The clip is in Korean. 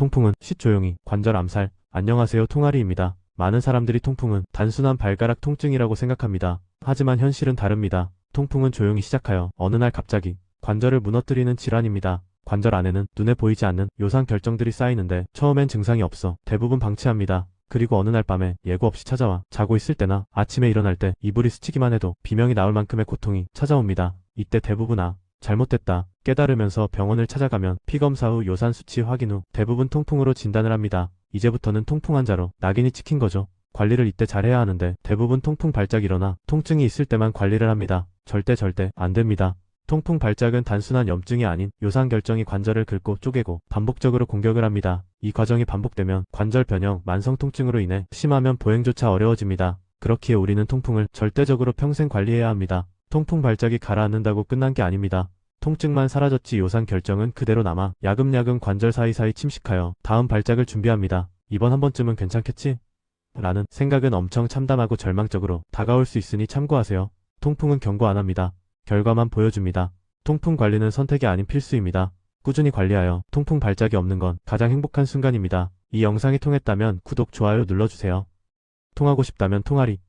통풍은 쉿 조용히 관절 암살 안녕하세요 통아리입니다. 많은 사람들이 통풍은 단순한 발가락 통증이라고 생각합니다. 하지만 현실은 다릅니다. 통풍은 조용히 시작하여 어느 날 갑자기 관절을 무너뜨리는 질환입니다. 관절 안에는 눈에 보이지 않는 요상 결정들이 쌓이는데 처음엔 증상이 없어 대부분 방치합니다. 그리고 어느 날 밤에 예고 없이 찾아와 자고 있을 때나 아침에 일어날 때 이불이 스치기만 해도 비명이 나올 만큼의 고통이 찾아옵니다. 이때 대부분 아 잘못됐다 깨달으면서 병원을 찾아가면 피검사 후 요산 수치 확인 후 대부분 통풍으로 진단을 합니다. 이제부터는 통풍 환자로 낙인이 찍힌 거죠. 관리를 이때 잘해야 하는데 대부분 통풍 발작 일어나 통증이 있을 때만 관리를 합니다. 절대 절대 안 됩니다. 통풍 발작은 단순한 염증이 아닌 요상 결정이 관절을 긁고 쪼개고 반복적으로 공격을 합니다. 이 과정이 반복되면 관절 변형, 만성 통증으로 인해 심하면 보행조차 어려워집니다. 그렇기에 우리는 통풍을 절대적으로 평생 관리해야 합니다. 통풍 발작이 가라앉는다고 끝난 게 아닙니다. 통증만 사라졌지 요상 결정은 그대로 남아 야금야금 관절 사이사이 침식하여 다음 발작을 준비합니다. 이번 한 번쯤은 괜찮겠지? 라는 생각은 엄청 참담하고 절망적으로 다가올 수 있으니 참고하세요. 통풍은 경고 안 합니다. 결과만 보여줍니다. 통풍 관리는 선택이 아닌 필수입니다. 꾸준히 관리하여 통풍 발작이 없는 건 가장 행복한 순간입니다. 이 영상이 통했다면 구독, 좋아요 눌러주세요. 통하고 싶다면 통하리.